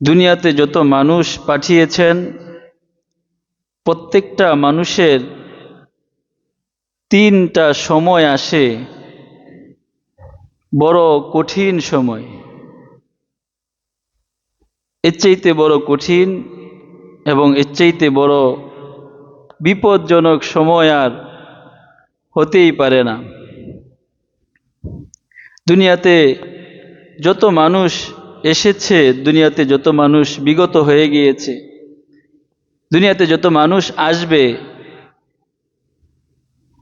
দুনিয়াতে যত মানুষ পাঠিয়েছেন, প্রত্যেকটা মানুষের তিনটা সময় আসে বড় কঠিন সময়। এর চাইতে বড় কঠিন এবং এর চাইতে বড় বিপজ্জনক সময় আর হতেই পারে না। দুনিয়াতে যত মানুষ এসেছে, দুনিয়াতে যত মানুষ বিগত হয়ে গিয়েছে, দুনিয়াতে যত মানুষ আসবে,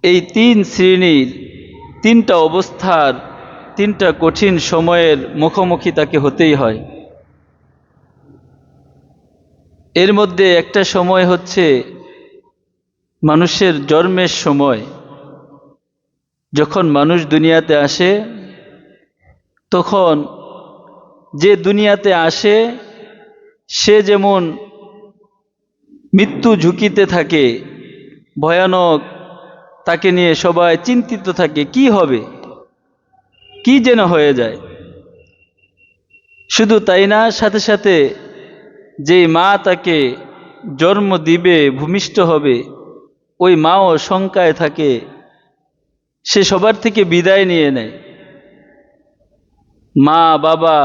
এই তিন শ্রেণির তিনটা অবস্থার, তিনটা কঠিন সময়ের মুখোমুখি তাকে হতেই হয়। এর মধ্যে একটা সময় হচ্ছে মানুষের জন্মের সময়। যখন মানুষ দুনিয়াতে আসে, তখন যে দুনিয়াতে আসে, সে যেমন মৃত্যু ঝুঁকিতে থাকে, ভয়ানক, তাকে নিয়ে সবাই চিন্তিত থাকে, কি হবে? কি যেন হয়ে যায়। শুধু তাই না, সাথে সাথে যে মা তাকে জন্ম দিবে, ভূমিষ্ঠ হবে, ওই মাও শঙ্কায় থাকে, সে সবার থেকে বিদায় নিয়ে নেয়। মা, বাবা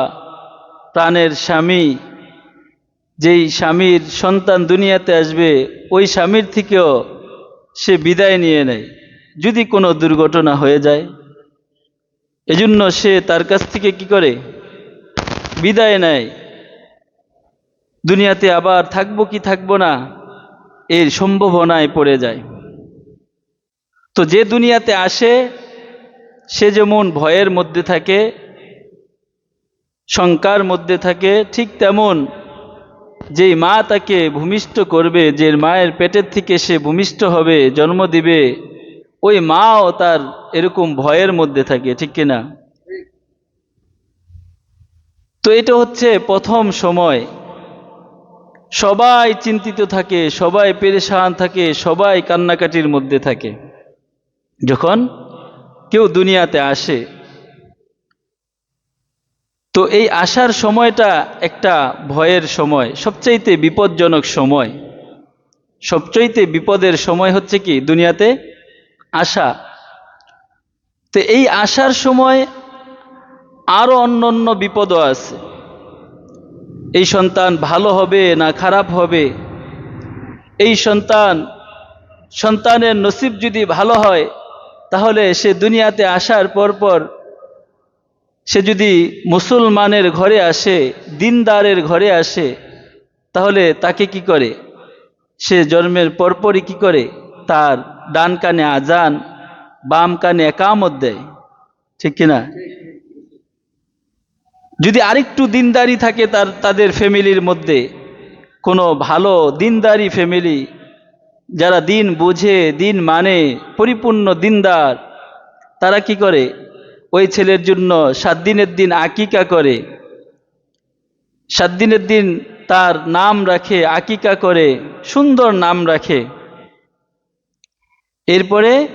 প্রাণের স্বামী, যেই স্বামীর সন্তান দুনিয়াতে আসবে, ওই স্বামীর থেকেও সে বিদায় নিয়ে নেয়, যদি কোনো দুর্ঘটনা হয়ে যায়। এজন্য সে তার কাছ থেকে কি করে? বিদায় নেয়। দুনিয়াতে আবার থাকব কি থাকব না, এর সম্ভাবনায় পড়ে যায়। তো যে দুনিয়াতে আসে, সে যেমন ভয়ের মধ্যে থাকে শঙ্কার মধ্যে থাকে ঠিক তেমন। যেই মা তাকে ভূমিষ্ঠ করবে যে মায়ের পেটের থেকে সে ভূমিষ্ঠ হবে, জন্ম দিবে, ওই মাও তার এরকম ভয়ের মধ্যে থাকে, ঠিক কিনা? তো এটা হচ্ছে প্রথম সময়। সবাই চিন্তিত থাকে, সবাই পেরেশান থাকে, সবাই কান্নাকাটির মধ্যে থাকে। যখন কেউ দুনিয়াতে আসে তো এই আসার সময়টা একটা ভয়ের সময়, সবচাইতে বিপজ্জনক সময়। সবচাইতে বিপদের সময় হচ্ছে কি? দুনিয়াতে আসা তো এই আসার সময় আরও অন্য অন্য বিপদও আছে। এই সন্তান ভালো হবে না খারাপ হবে? এই সন্তান, সন্তানের নসিব যদি ভালো হয়, তাহলে সে দুনিয়াতে আসার পর পর সে যদি মুসলমানের ঘরে আসে, দিনদারের ঘরে আসে, তাহলে তাকে কি করে? সে জন্মের পরপরই কি করে? তার ডান কানে আজান, বাম কানে একামত দেয়। ঠিক কিনা? যদি আরেকটু দিনদারি থাকে তার, তাদের ফ্যামিলির মধ্যে, কোনো ভালো দিনদারি ফ্যামিলি, যারা দিন বুঝে, দিন মানে পরিপূর্ণ দিনদার, তারা কি করে? ওই ছেলের জন্য সাত দিনের দিন আকিকা করে। সাত দিনের দিন তার নাম রাখে, আকিকা করে, সুন্দর নাম রাখে। এরপরে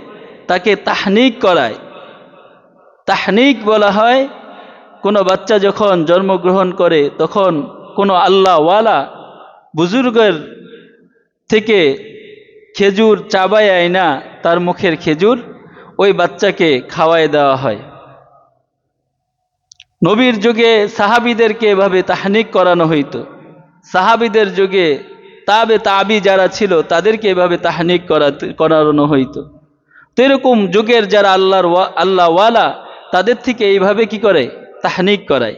তাকে তাহনিক করায়। তাহনিক বলা হয়, কোনো বাচ্চা যখন জন্মগ্রহণ করে, তখন কোনো আল্লাহওয়ালা বুজুর্গের থেকে খেজুর চাবায় আয় না, তার মুখের খেজুর ওই বাচ্চাকে খাওয়াই দেওয়া হয়। নবীর যুগে সাহাবিদেরকে এভাবে তাহানিক করানো হইতো। সাহাবিদের যুগে তাবে তাবি যারা ছিল, তাদেরকে এভাবে তাহানিক করাতে করানো হইতো। তো এরকম যুগের যারা আল্লাহর আল্লাহওয়ালা তাদের থেকে এইভাবে কি করে? তাহানিক করায়।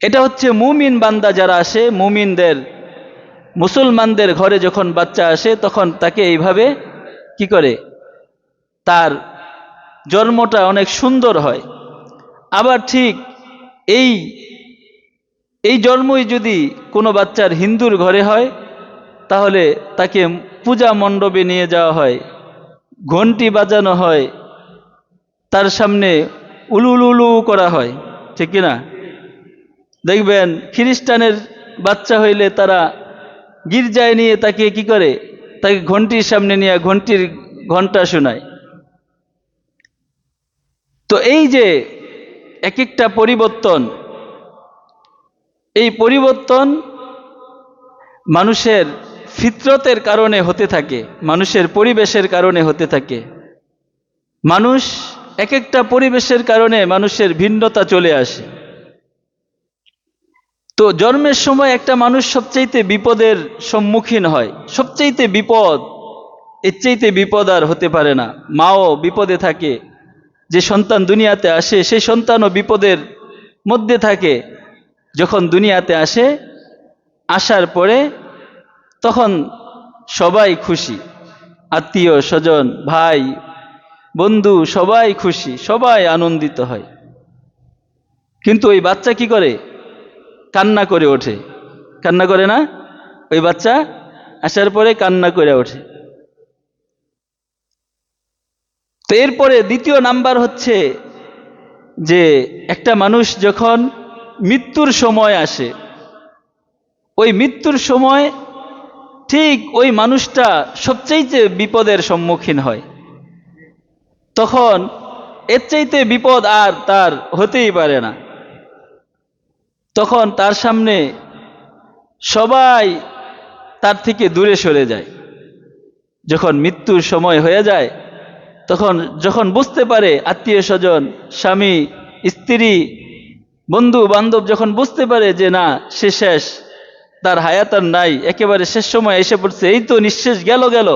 এটা হচ্ছে মুমিন বান্দা যারা আসে, মুমিনদের, মুসলমানদের ঘরে যখন বাচ্চা আসে, তখন তাকে এইভাবে কি করে? তার জন্মটা অনেক সুন্দর হয়। আবার ঠিক এই এই জন্মই যদি কোনো বাচ্চার হিন্দুর ঘরে হয়, তাহলে তাকে পূজা মণ্ডপে নিয়ে যাওয়া হয় ঘন্টি বাজানো হয়, তার সামনে উলুলুলু করা হয়, ঠিক না দেখবেন খ্রিস্টানের বাচ্চা হইলে তারা গির্জায় নিয়ে তাকে কি করে? তাকে ঘন্টির সামনে নিয়ে ঘন্টির ঘণ্টা শোনায়। তো এই যে এক একটা পরিবর্তন। এই পরিবর্তন মানুষের ফিতরতের কারণে হতে থাকে, মানুষের পরিবেশের কারণে হতে থাকে। মানুষ এক একটা পরিবেশের কারণে মানুষের ভিন্নতা চলে আসে। তো জন্মের সময় একটা মানুষ সবচাইতে বিপদের সম্মুখীন হয়, সবচাইতে বিপদ, এর চাইতে বিপদ আর হতে পারে না। মাও বিপদে থাকে যে সন্তান দুনিয়াতে আসে, সেই সন্তানও বিপদের মধ্যে থাকে। যখন দুনিয়াতে আসে, আসার পরে তখন সবাই খুশি। আত্মীয় স্বজন, ভাই, বন্ধু, সবাই খুশি, সবাই আনন্দিত হয়। কিন্তু ওই বাচ্চা কি করে? কান্না করে ওঠে। কান্না করে না? ওই বাচ্চা আসার পরে কান্না করে ওঠে। তো এরপরে দ্বিতীয় নাম্বার হচ্ছে যে একটা মানুষ যখন মৃত্যুর সময় আসে, ওই মৃত্যুর সময় ঠিক ওই মানুষটা সবচাইতে বিপদের সম্মুখীন হয়। তখন এর চাইতে বিপদ আর তার হতেই পারে না। তখন তার সামনে সবাই তার থেকে দূরে সরে যায়। যখন মৃত্যুর সময় হয়ে যায় তখন যখন বুঝতে পারে আত্মীয় স্বজন, স্বামী, স্ত্রী, বন্ধু, বান্ধব যখন বুঝতে পারে যে না, সে শেষ, তার হায়াত আর নাই, একেবারে শেষ সময় এসে পড়ছে, এই তো নিঃশেষ গেল গেল,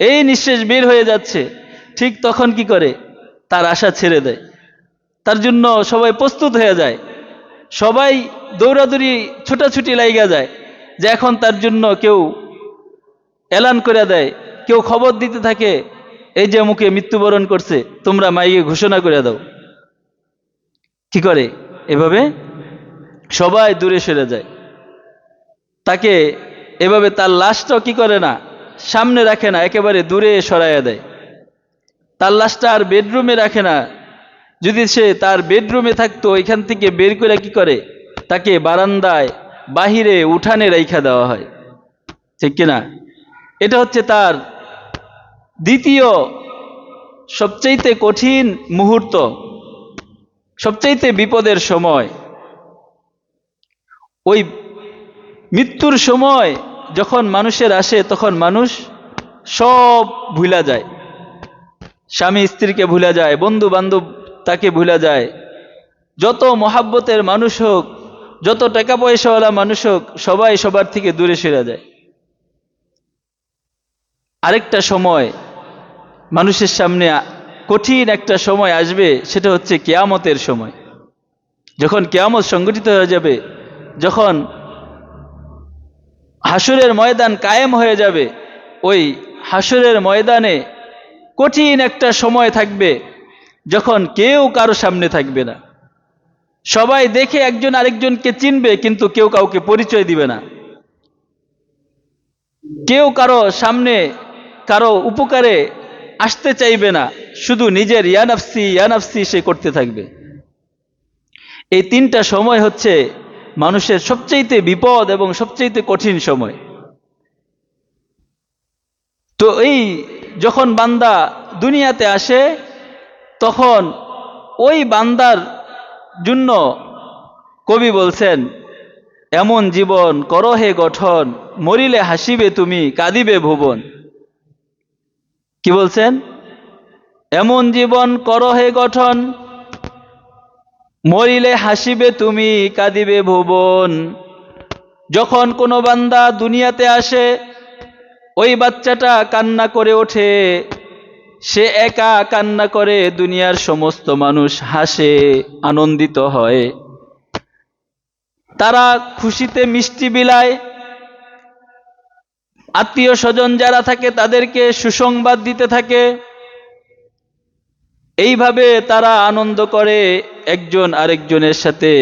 এই নিঃশেষ বের হয়ে যাচ্ছে, ঠিক তখন কি করে? তার আশা ছেড়ে দেয়। তার জন্য সবাই প্রস্তুত হয়ে যায়। সবাই দৌড়াদৌড়ি, ছুটাছুটি লাইগা যায় যে এখন তার জন্য কেউ এলান করে দেয়, কেউ খবর দিতে থাকে এই যে মুখে মৃত্যুবরণ করছে, তোমরা মাইকে ঘোষণা করে দাও। কি করে? এভাবে? সবাই দূরে সরে যায়। তাকে এভাবে তার লাশটাও কি করে না? সামনে রাখে না, একেবারে দূরে সরাইয়া দেয়। তার লাশটা আর বেডরুমে রাখে না। যদি সে তার বেডরুমে থাকতো, এখান থেকে বের করে কি করে? তাকে বারান্দায় বাহিরে উঠানে রাইখা দেওয়া হয়। ঠিক কিনা? এটা হচ্ছে তার দ্বিতীয় সবচাইতে কঠিন মুহূর্ত, সবচাইতে বিপদের সময়। ওই মৃত্যুর সময় যখন মানুষের আসে, তখন মানুষ সব ভুলা যায়। স্বামী স্ত্রীকে ভুলা যায় বন্ধু বান্ধব তাকে ভুলা যায়। যত মহাব্বতের মানুষ হোক, যত টাকা পয়সাওয়ালা মানুষ হোক, সবাই সবার থেকে দূরে সরে যায়। আরেকটা সময় মানুষের সামনে কঠিন একটা সময় আসবে, সেটা হচ্ছে কেয়ামতের সময়। যখন কেয়ামত সংগঠিত হয়ে যাবে, যখন হাসুরের ময়দান কায়েম হয়ে যাবে, ওই হাসুরের ময়দানে কঠিন একটা সময় থাকবে, যখন কেউ কারও সামনে থাকবে না। সবাই দেখে একজন আরেকজনকে চিনবে, কিন্তু কেউ কাউকে পরিচয় দিবে না। কেউ কারও সামনে কারও উপকারে আসতে চাইবে না, শুধু নিজের ইয়ানাফসি ইয়ানাফসি সে করতে থাকবে। এই তিনটা সময় হচ্ছে মানুষের সবচাইতে বিপদ এবং সবচাইতে কঠিন সময়। তো এই যখন বান্দা দুনিয়াতে আসে, তখন ওই বান্দার জন্য কবি বলছেন, এমন জীবন করহে গঠন, মরিলে হাসিবে তুমি, কাঁদিবে ভুবন। কি বলছেন? এমন জীবন করহে গঠন, মরিলে হাসিবে তুমি, কাঁদিবে ভুবন। যখন কোনো বান্দা দুনিয়াতে আসে, ওই বাচ্চাটা কান্না করে ওঠে। সে একা কান্না করে, দুনিয়ার সমস্ত মানুষ হাসে, আনন্দিত হয়। তারা খুশিতে মিষ্টি বিলায় আত্মীয় স্বজন যারা থাকে তাদেরকে সুসংবাদ দিতে থাকে। এইভাবে তারা আনন্দ করে একজন আরেকজনের সাথে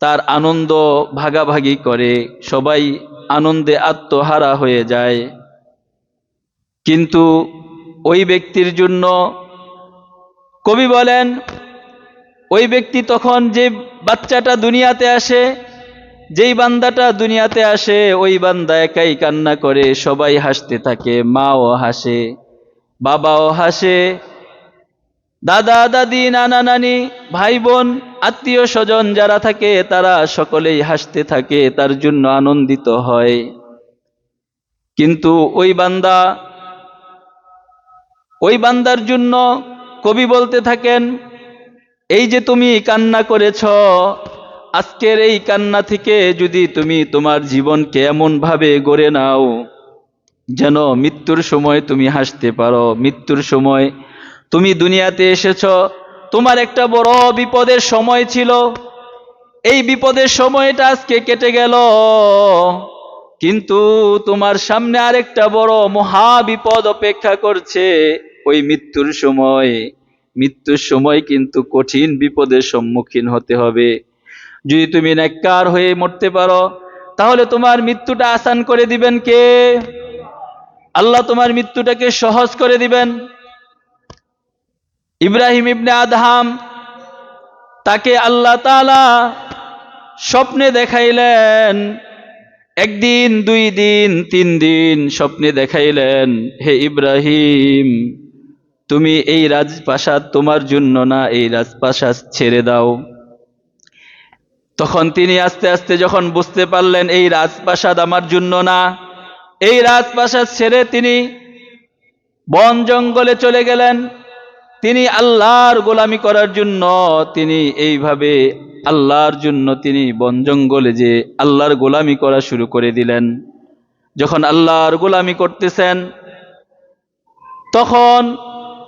তার আনন্দ ভাগাভাগি করে। সবাই আনন্দে আত্মহারা হয়ে যায়। কিন্তু ওই ব্যক্তির জন্য কবি বলেন, ওই ব্যক্তি তখন যে বাচ্চাটা দুনিয়াতে আসে যেই বান্দাটা দুনিয়াতে আসে, ওই বান্দা একাই কান্না করে, সবাই হাসতে থাকে, মাও হাসে, বাবাও হাসে। দাদা, দাদি, নানা, নানি, ভাই, বোন, আত্মীয় স্বজন যারা থাকে, তারা সকলেই হাসতে থাকে, তার জন্য আনন্দিত হয়। কিন্তু ওই বান্দা, ওই বান্দার জন্য কবি বলতে থাকেন, এই যে তুমি কান্না করেছ আজকের এই কান্না থেকে যদি তুমি তোমার জীবনকে এমনভাবে গড়ে নাও, যেন মৃত্যুর সময় তুমি হাসতে পারো, মৃত্যুর সময় তুমি দুনিয়াতে এসেছ। তোমার একটা বড় বিপদের সময় ছিল। এই বিপদের সময়টা আজকে কেটে গেল। কিন্তু তোমার সামনে আরেকটা বড় মহা বিপদ অপেক্ষা করছে ওই মৃত্যুর সময়। মৃত্যুর সময় কিন্তু কঠিন বিপদের সম্মুখীন হতে হবে। যদি তুমি নেককার হয়ে মরতে পারো, তাহলে তোমার মৃত্যুটা আসান করে দিবেন কে? আল্লাহ তোমার মৃত্যুটাকে সহজ করে দিবেন। ইব্রাহিম ইবনে আদহাম তাকে আল্লাহ তাআলা স্বপ্নে দেখাইলেন, একদিন, দুই দিন, তিন দিন স্বপ্নে দেখাইলেন, হে ইব্রাহিম, তুমি এই রাজপ্রাসাদ তোমার জন্য না, এই রাজপ্রাসাদ ছেড়ে দাও। তখন তিনি আস্তে আস্তে যখন বুঝতে পারলেন, এই রাজপ্রাসাদ আমার জন্য না। এই রাজপ্রাসাদ ছেড়ে তিনি বন জঙ্গলে চলে গেলেন। তিনি আল্লাহর গোলামি করার জন্য তিনি এইভাবে আল্লাহর জন্য তিনি বন জঙ্গলে যে আল্লাহর গোলামি করা শুরু করে দিলেন। যখন আল্লাহর গোলামি করতেছেন, তখন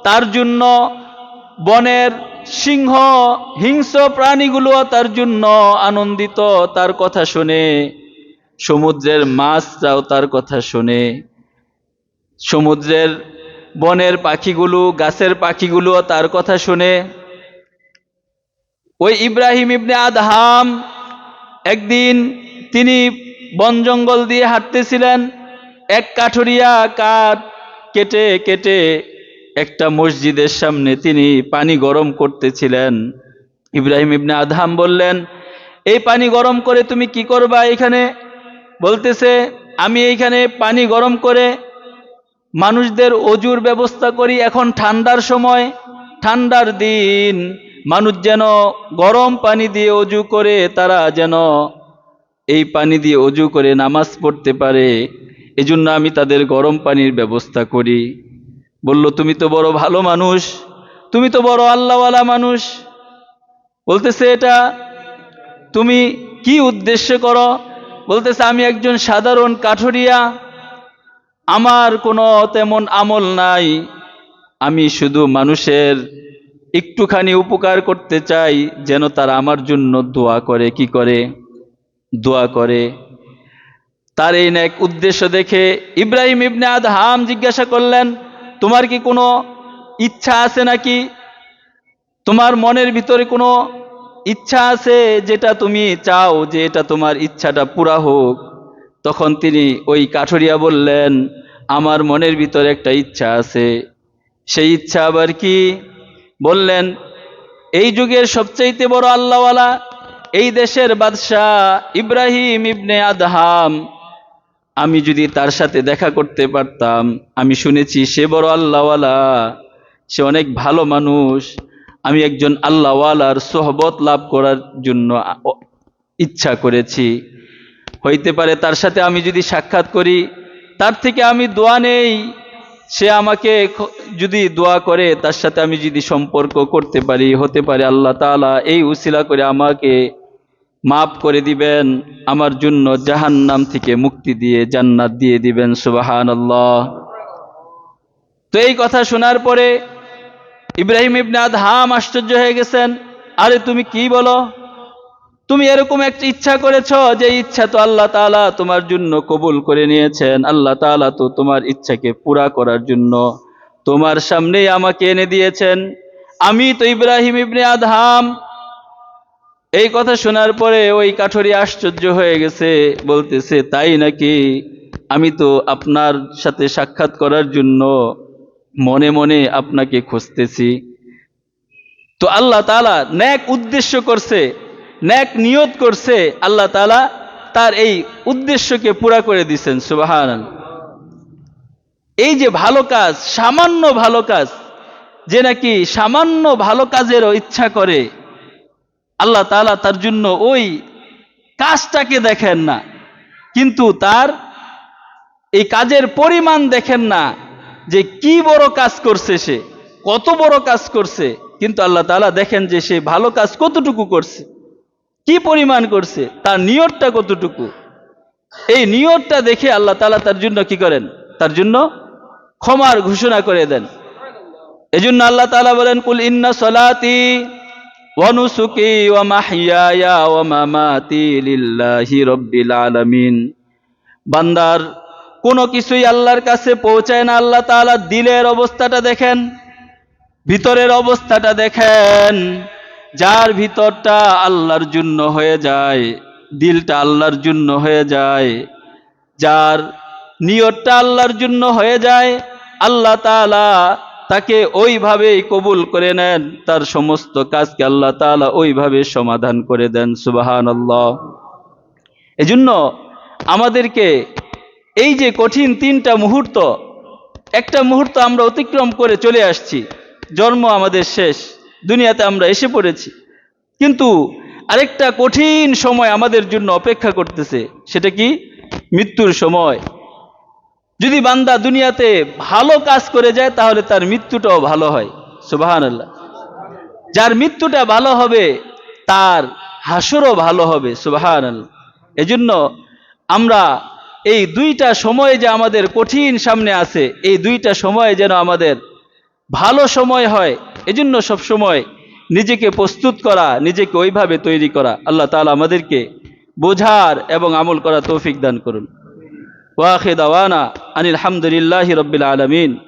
তার জন্য বনের সিংহ, হিংস্র প্রাণীগুলো তার জন্য আনন্দিত, তার কথা শুনে। সমুদ্রের মাছরাও তার কথা শুনে। সমুদ্রের বনের পাখিগুলো, গাছের পাখিগুলো তার কথা শুনে। ওই ইব্রাহিম ইবনে আদহাম একদিন তিনি বন জঙ্গল দিয়ে হাঁটতেছিলেন। এক কাঠুরিয়া কাঠ কেটে কেটে একটা মসজিদের সামনে তিনি পানি গরম করতেছিলেন। ইব্রাহিম ইবনে আদহাম বললেন, এই পানি গরম করে তুমি কি করবা এখানে? বলতেছে, আমি এইখানে পানি গরম করে মানুষদের অজুর ব্যবস্থা করি এখন ঠান্ডার সময়, ঠান্ডার দিন। মানুষ যেন গরম পানি দিয়ে অজু করে, তারা যেন এই পানি দিয়ে অজু করে নামাজ পড়তে পারে। এজন্য আমি তাদের গরম পানির ব্যবস্থা করি। বলল, তুমি তো বড় ভালো মানুষ, তুমি তো বড় আল্লাহওয়ালা মানুষ। বলতেছে, এটা তুমি কি উদ্দেশ্য করো? বলতেছে, আমি একজন সাধারণ কাঠুরিয়া, আমার কোনো তেমন আমল নাই। আমি শুধু মানুষের একটুখানি উপকার করতে চাই, যেন তারা আমার জন্য দোয়া করে। কি করে? দোয়া করে। তার এই এক উদ্দেশ্য দেখে ইব্রাহিম ইবনে আদহাম জিজ্ঞাসা করলেন তোমার কি কোনো ইচ্ছা আছে নাকি? তোমার মনের ভিতরে কোনো ইচ্ছা আছে যেটা তুমি চাও যে এটা তোমার ইচ্ছাটা পুরা হোক? তখন তিনি ওই কাঠুরিয়া বললেন, আমার মনের ভিতরে একটা ইচ্ছা আছে। সেই ইচ্ছা আবার কি? বললেন, এই যুগের সবচাইতে বড় আল্লাহওয়ালা এই দেশের বাদশাহ ইব্রাহিম ইবনে আদহাম। আমি যদি তার সাথে দেখা করতে পারতাম, আমি শুনেছি সে বড় আল্লাহওয়ালা, সে অনেক ভালো মানুষ। আমি একজন আল্লাহওয়ালার সোহবত লাভ করার জন্য ইচ্ছা করেছি। হইতে পারে তার সাথে আমি যদি সাক্ষাৎ করি, তার থেকে আমি দোয়া নেই। সে আমাকে যদি দোয়া করে, তার সাথে আমি যদি সম্পর্ক করতে পারি, হতে পারে আল্লাহ তালা এই উসিলা করে আমাকে মাফ করে দিবেন, আমার জন্য জাহান্নাম থেকে মুক্তি দিয়ে জান্নাত দিয়ে দিবেন সুবাহান তো এই কথা শোনার পরে ইব্রাহিম ইবনে হাম আশ্চর্য হয়ে গেছেন, আরে তুমি কি বলো? তুমি এরকম একটা ইচ্ছা করেছ যে ইচ্ছা তো আল্লাহ তালা তোমার জন্য কবুল করে নিয়েছেন, আল্লাহ তালা তো তোমার ইচ্ছাকে পুরা করার জন্য তোমার সামনেই আমাকে এনে দিয়েছেন। আমি তো ইব্রাহিম ইবনে আদহাম এই কথা শোনার পরে ওই কাঠরি আশ্চর্য হয়ে গেছে, বলতেছে, তাই নাকি আমি তো আপনার সাথে সাক্ষাৎ করার জন্য মনে মনে আপনাকে খুঁজতেছি? তো আল্লাহ তালা ন্যাক উদ্দেশ্য করছে, ন্যাক নিয়ত করছে, আল্লাহ তালা তার এই উদ্দেশ্যকে পুরা করে দিচ্ছেন সুবাহান এই যে ভালো কাজ, সামান্য ভালো কাজ, যে নাকি সামান্য ভালো কাজেরও ইচ্ছা করে আল্লাহ তালা তার জন্য ওই কাজটাকে দেখেন না, কিন্তু তার এই কাজের পরিমাণ দেখেন না যে কি বড় কাজ করছে সে, কত বড় কাজ করছে, কিন্তু আল্লাহ তাআলা দেখেন যে সে ভালো কাজ কতটুকু করছে, কি পরিমাণ করছে, তার নিয়তটা কতটুকু। এই নিয়তটা দেখে আল্লাহ তাআলা তার জন্য কি করেন? তার জন্য ক্ষমার ঘোষণা করে দেন। এজন্য আল্লাহ তাআলা বলেন, কুল ইন্না সলাতি নুসুকি ওয়া মাহইয়ায়া ওয়া মামাতি লিল্লাহি বান্দার, কোনো কিছুই আল্লাহর কাছে পৌঁছায় না, আল্লাহ তাআলা দিলের অবস্থাটা দেখেন, ভিতরের অবস্থাটা দেখেন, যার ভিতরটা আল্লাহর জন্য হয়ে যায়, দিলটা আল্লাহর জন্য হয়ে যায়, যার নিয়তটা আল্লাহর জন্য হয়ে যায়, আল্লাহ তাআলা তাকে ওইভাবেই কবুল করে নেন। তার সমস্ত কাজকে আল্লাহ তাআলা ওইভাবে সমাধান করে দেন, সুবহানাল্লাহ। এজন্য আমাদেরকে এই যে কঠিন তিনটা মুহূর্ত, একটা মুহূর্ত আমরা অতিক্রম করে চলে আসছি। জন্ম আমাদের শেষ, দুনিয়াতে আমরা এসে পড়েছি। কিন্তু আরেকটা কঠিন সময় আমাদের জন্য অপেক্ষা করতেছে, সেটা কি? মৃত্যুর সময়। যদি বান্দা দুনিয়াতে ভালো কাজ করে যায়, তাহলে তার মৃত্যুটাও ভালো হয়। সুবাহান আল্লাহ যার মৃত্যুটা ভালো হবে, তার হাসুরও ভালো হবে সুবাহান আল্লাহ এজন্য আমরা এই দুইটা সময় যে আমাদের কঠিন সামনে আছে, এই দুইটা সময় যেন আমাদের ভালো সময় হয়, এজন্য সব সময় নিজেকে প্রস্তুত করা, নিজেকে ওইভাবে তৈরি করা, আল্লাহ তালা আমাদেরকে বোঝার এবং আমল করা তৌফিক দান করুন। واخذ وأنا أن الحمد لله رب العالمين.